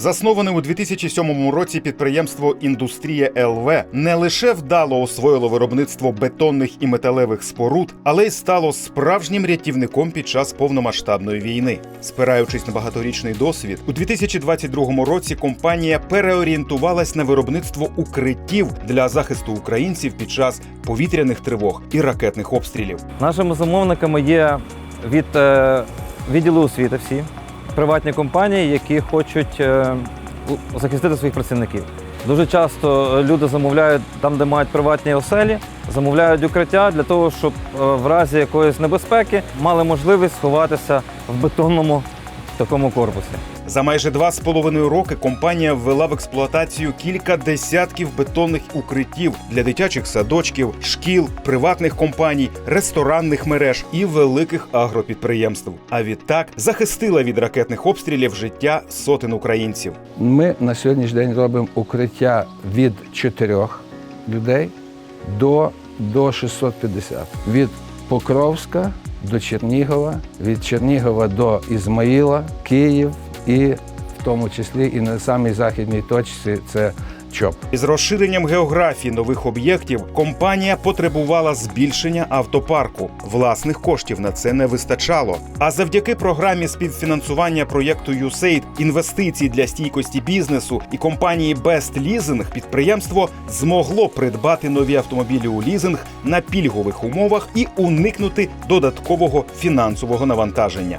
Засноване у 2007 році підприємство Індустрія ЛВ не лише вдало освоїло виробництво бетонних і металевих споруд, але й стало справжнім рятівником під час повномасштабної війни. Спираючись на багаторічний досвід, у 2022 році компанія переорієнтувалась на виробництво укриттів для захисту українців під час повітряних тривог і ракетних обстрілів. Нашими замовниками є від е, відділу освіти всі приватні компанії, які хочуть е, захистити своїх працівників. Дуже часто е, люди замовляють там, де мають приватні оселі, замовляють укриття для того, щоб е, в разі якоїсь небезпеки мали можливість сховатися в бетонному такому корпусі. За майже два з половиною роки компанія ввела в експлуатацію кілька десятків бетонних укриттів для дитячих садочків, шкіл, приватних компаній, ресторанних мереж і великих агропідприємств. А відтак захистила від ракетних обстрілів життя сотень українців. Ми на сьогоднішній день робимо укриття від 4 людей до, до 650. Від Покровська до Чернігова, від Чернігова до Ізмаїла, Київ і в тому числі і на самій західній точці це ЧОП. Із розширенням географії нових об'єктів компанія потребувала збільшення автопарку. Власних коштів на це не вистачало. А завдяки програмі співфінансування проєкту USAID, інвестицій для стійкості бізнесу і компанії Best Leasing підприємство змогло придбати нові автомобілі у лізинг на пільгових умовах і уникнути додаткового фінансового навантаження.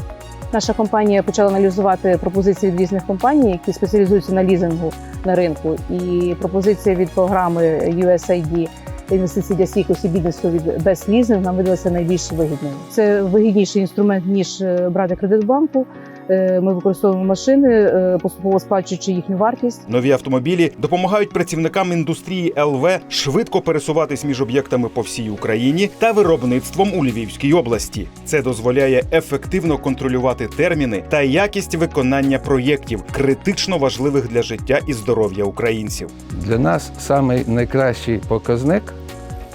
Наша компанія почала аналізувати пропозиції від різних компаній, які спеціалізуються на лізингу на ринку. І пропозиція від програми USAID інвестицій для стійкості бізнесу від без Leasing нам видалася найбільш вигідною. Це вигідніший інструмент ніж е, брати кредит в банку. Е, Ми використовуємо машини, е, поступово сплачуючи їхню вартість. Нові автомобілі допомагають працівникам індустрії ЛВ швидко пересуватись між об'єктами по всій Україні та виробництвом у Львівській області. Це дозволяє ефективно контролювати терміни та якість виконання проєктів, критично важливих для життя і здоров'я українців. Для нас самий найкращий показник,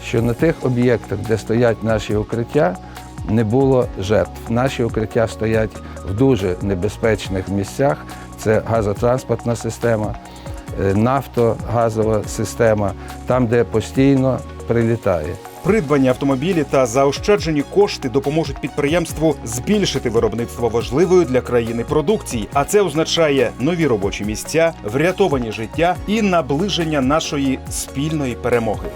що на тих об'єктах, де стоять наші укриття, не було жертв. Наші укриття стоять в дуже небезпечних місцях. Це газотранспортна система, е, нафтогазова система, там, де постійно прилітає. Придбані автомобілі та заощаджені кошти допоможуть підприємству збільшити виробництво важливої для країни продукції. А це означає нові робочі місця, врятовані життя і наближення нашої спільної перемоги.